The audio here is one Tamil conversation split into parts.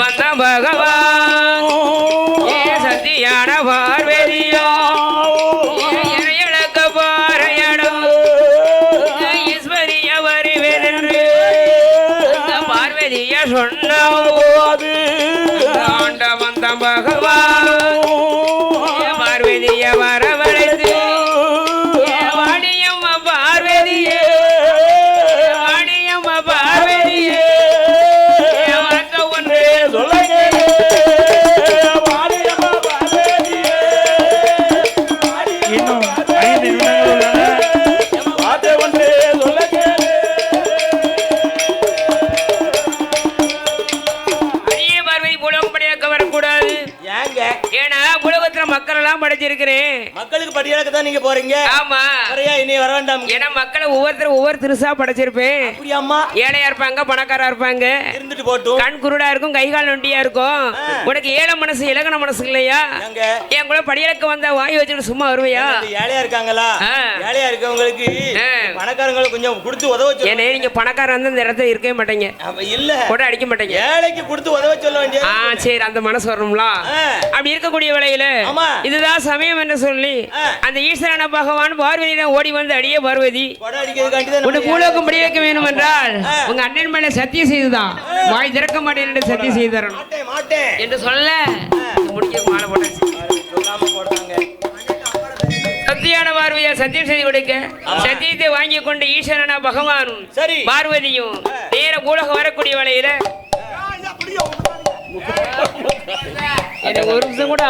வந்த பகவான். ஏ சத்தியான பார்வதியோ இறையழக்க பாறையடும் ஈஸ்வரிய வருவென்று அந்த பார்வதிய சொன்னபோது ஆண்ட வந்த பகவான். எல்லாம் படைச்சிருக்கிறேன் மக்களுக்கு படியாக்க தான் நீங்க போறீங்க? ஆமா. சரியா இனி வர வேண்டாம். ஏன்னா மக்களை ஒவ்வொருத்தரும் ஒவ்வொரு திருசா படைச்சிருப்பேன். அப்படியாம்மா ஏழையா இருப்பாங்க பணக்காரா இருப்பாங்க. இருந்துட்டு போட்டும். கண் குருடா இருக்கும் கை கால் நொண்டியா இருக்கும். உனக்கு ஏழை மனசு இலகன மனசு இல்லையா? என் கூட படியலக்க வந்தா வாய் வச்சுட்டு சும்மா வருவையா? ஏழையா இருக்காங்களா. ஏழையா இருக்கவங்களுக்கு. பணக்காரங்களுக்கு கொஞ்சம் கொடுத்து உதவ ஏன்னா நீங்க பணக்காரன் வந்து இந்த இடத்துல இருக்கவே மாட்டீங்க. இல்ல. கூட அடிக்க மாட்டீங்க. ஏழைக்கு கொடுத்து உதவ சொல்ல வேண்டிய சரி அந்த மனசு வரணும்ல. அப்படி இருக்கக்கூடிய வேளையில ஆமா. இதுதான் சமயம் என்று சொல்லி. அந்த ஈஸ்வரன பகவான் பார்வதியிடம் ஓடி வந்து அடியே பார்வதி. நம்ம பூலோகம் படி வைக்க வேண்டும் என்றால். உங்க அண்ணன் மேல சத்தியம் செய்துதான். வாய் திறக்க மாட்டேன் என்று சத்தியம் செய்து தரணும். என்று சொல்ல முடிக்க மாலை போட்டாச்சு சத்தியான பார்வையா சத்தியம் செய்து கொடுக்க சத்தியத்தை வாங்கி கொண்டு ஈஸ்வரனா பகவானும் சரி. பார்வதியும் நேர பூலகம் வரக்கூடிய வேளையில எனக்கு ஒரு நிமிஷம் கூட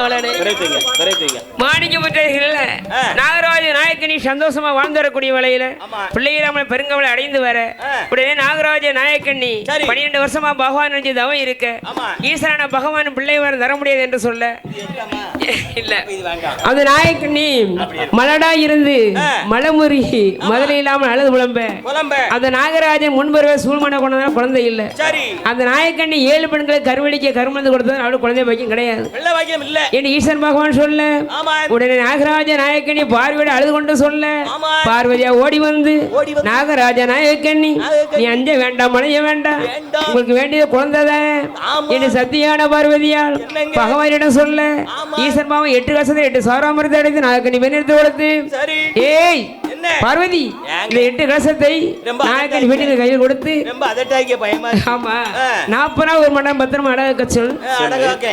விரைத்துங்க மாணிக்க ஆ. நாகராஜ நாயக்கனி சந்தோஷமா வாழ்ந்து வரக்கூடிய வேளையில ஆமா. பிள்ளையிராம பெருங்கவலை அடைந்து வர. உடனே நாகராஜ நாயக்கண்ணி. பன்னிரெண்டு வருஷமா பகவான் நினைச்சு தவம் இருக்க. ஈஸ்வரன பகவான் பிள்ளை வர தர முடியாது என்று சொல்ல. இல்ல. அந்த நாயக்கண்ணி மலடா இருந்து முதல்ல இல்லாமல் அழுது புலம்ப. அந்த நாகராஜன் முன்பருவே சூழ்மனை கொண்டதால குழந்தை இல்லை. அந்த நாயக்கண்ணி ஏழு பெண்களுக்கு கருவழிக்க கருமந்து கொடுத்தது அவளுக்கு குழந்தை பாக்கியம் கிடையாது. இல்ல என்று ஈஸ்வரன் பகவான் சொல்ல உடனே நாகராஜ நாயக்கண்ணி பார்வையோட அழுது கொண்டு சொல்ல. பார்வதியா ஓடி வந்து. நாகராஜ நாயக்கண்ணி. நீ அஞ்ச வேண்டாம் மழைய வேண்டாம். உங்களுக்கு வேண்டியது குழந்தைதான். என்று சத்தியான பார்வதியால்? பகவானிடம் சொல்ல. ஈஸ்வரன் பாவம் எட்டு கசத்தை எட்டு சாராமரத்தை அடைந்து நாயக்கண்ணி பெண்ணெடுத்து கொடுத்து சரி ஏய் என்ன பார்வதி? இந்த எட்டு கலசத்தை அதட்டாதீங்க. வீட்டுக்கு கையில் கொடுத்து ரொம்ப அதட்டாய்க்க பயமா. ஆமா. நாற்பது ஒரு மண்டலம் பத்திரமா அடக சொல்.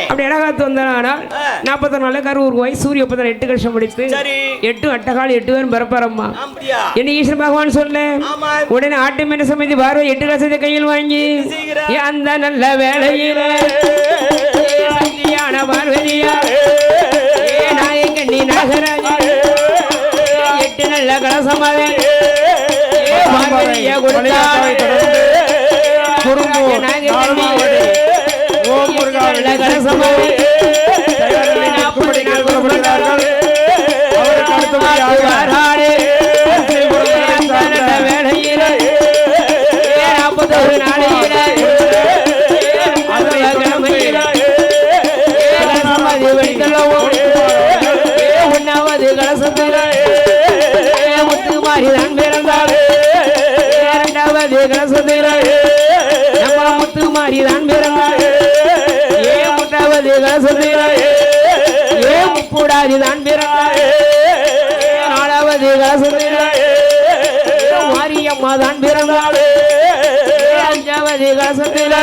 அப்படி இடகாத்து வந்தானால் ஆ. நாற்பத்தி நாலு கரு வாய் சூரிய பத்திரம் எட்டு கலசம் முடித்து எட்டு அட்டகால் எட்டு பேரும் பிறப்பாரம்மா என்ன ஈஸ்வர பகவான் சொல்ல உடனே ஆட்டு மேல சமைத்து பார்வை எட்டு கலசத்தை கையில் வாங்கி அந்த நல்ல வேலையில பார்வதியா ஏ நாயக்கண்ணி நாகராஜா வழிகாட்டலை தொடர்ந்து குறும்பூர் ஓம் முருகா நல்ல கலசமாக கலசத்தில நம்ம முத்துமாரிதான் பிறந்தாள் ஏ மூன்றாவது கலசத்தில ஏ முக்கூடாதிதான் பிறந்தாள் ஏ, நாலாவது கலசத்தில மாரியம்மா தான் பிறந்தாள். அஞ்சாவது கலசத்தில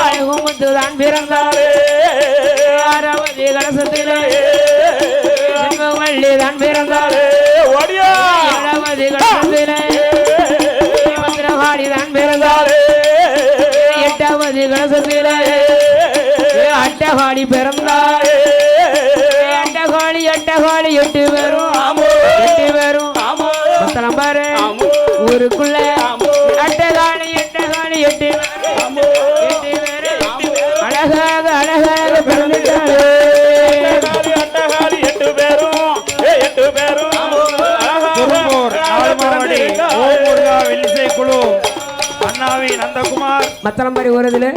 அழகுமுத்து தான் பிறந்தாள். ஆறாவது கலசத்தில செல்வவள்ளி தான் பிறந்தாள் ஏழாவது அட்டகாளி பிறந்தாள். அட்டகாளி அட்டகாளி எட்டு பேரும். எட்டு பேரும். மொத்தம் பாரு. ஊருக்குள்ள அட்டகாளி எட்டகாளி எட்டு பேரும், எட்டு பேரும். அழகாக அழகாக வெள்ளிசை குழு அண்ணாவி நந்தகுமார். மத்தளம்பாடி ஓரத்தில்